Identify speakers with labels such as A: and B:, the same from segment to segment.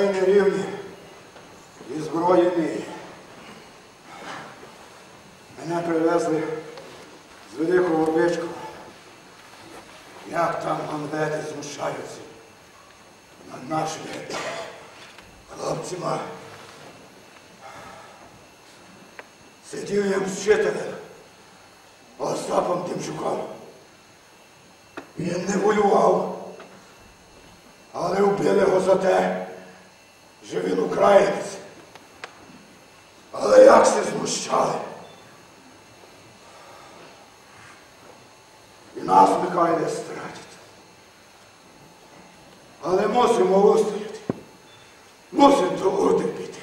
A: країни рівні і зброї. Мене привезли з великого обличку, як там гамбети знущаються над нашими хлопцями. Сидів я мщителем Остапом Тимчуком. Він не воював, але вбили його за те що він українець. Але як се знущали? І нас нехай не стратять. Але мусимо вистояти. Мусимо до утерпіти.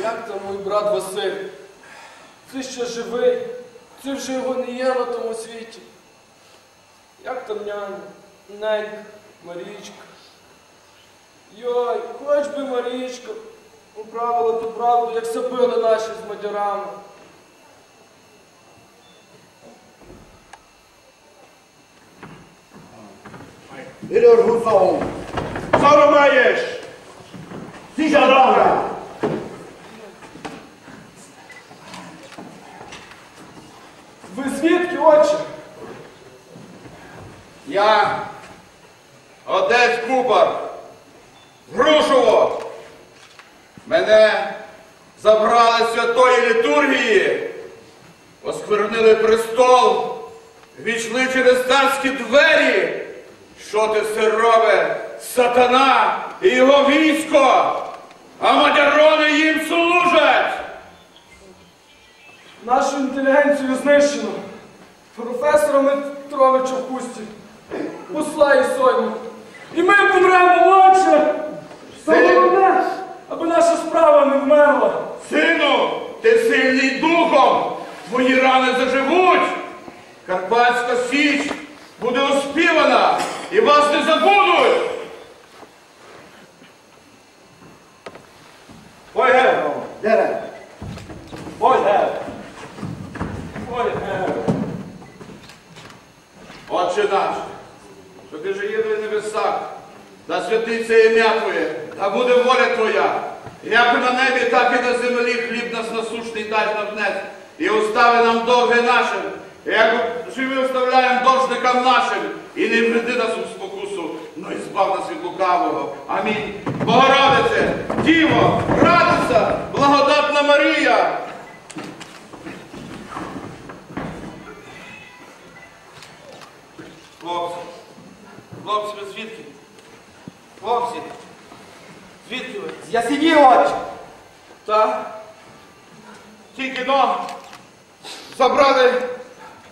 B: Як там мій брат Василь? Ти ще живий? Ти вже його не є на тому світі. Як там няня, ненька, Марічка? Йой, хоч би Марічка управила ту правду, як забили наші з мадярами.
C: Ігор Гусов, що маєш? Сіжа добра.
B: Ви звідки, отче?
D: Я отець Купар, Грушово. Мене забрали з святої літургії, осквернили престол, війшли через царські двері. Що ти все робе, сатана і його військо, а мадярони їм служать.
B: Нашу інтелігенцію знищено. Професора Митровича в пусті. Посла і сойму. І ми помремо, отче! Та головне, аби наша справа не вмерла.
D: Сину, ти сильний духом, твої рани заживуть. Карпатська січ буде оспівана і вас не забудуть.
C: Ой, ге, дере. Ой, ге.
B: Ой, е,
D: Отче наш, що ти же є на небесах, да святиться ім'я Твоє, да буде воля Твоя. Як на небі, так і на землі хліб нас насушний дай нам днес. І остави нам довги нашим, як живі оставляємо должникам нашим, і не введи нас у спокусу, но і збав нас від лукавого. Амінь. Богородице, Діво, радуйся, благодатна Марія. Хлопці, хлопці, ви звідки? Хлопці, звідки ви?
C: З ясені, отче.
D: Та тільки но забрали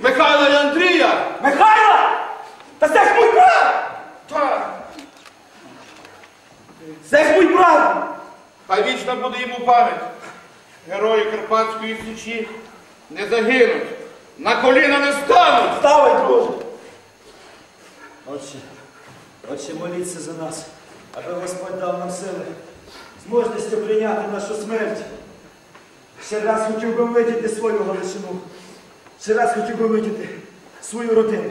D: Михайла і Андрія.
C: Михайло! Та це ж мій брат!
D: Та
C: Це ж мій брат!
D: хай вічна буде йому пам'ять. Герої Карпатської січі не загинуть, на коліна не стануть.
C: Ставай, друже!
E: Отче, Отче, моліться за нас, аби Господь дав нам сили, з мужністю прийняти нашу смерть. Ще раз хотів би видіти свою Галичину. Ще раз хотів би видіти свою родину.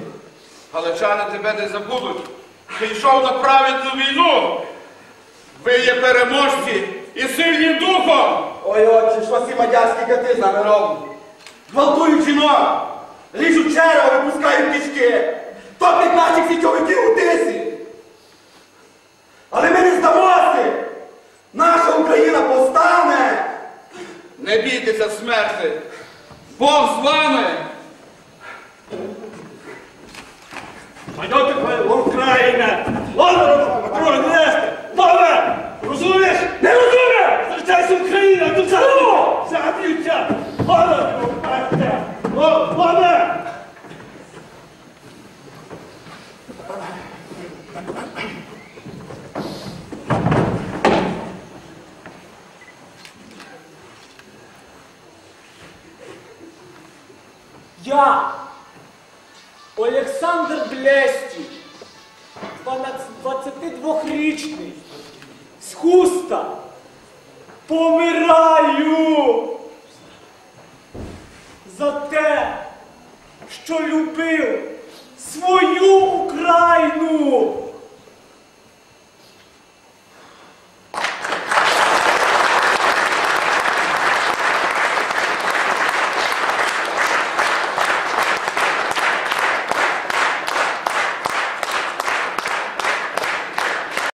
D: Галичани тебе не забудуть. Ти йшов на праведну війну. Ви є переможці і сильні духом.
C: Ой, отче, що ці мадярські кати з нами роблять? Гвалтують жінок, ріжуть черево, випускають кишки, топлять наших січовиків у тисі. Але ми не здамося! Наша Україна повстане!
D: Не бійтеся смерти. Бог з вами.
F: Пойдете в Україна! Ладно,
B: Я, Олександр Блестій, 22-річний, з хуста, помираю за те, що любив свою Україну.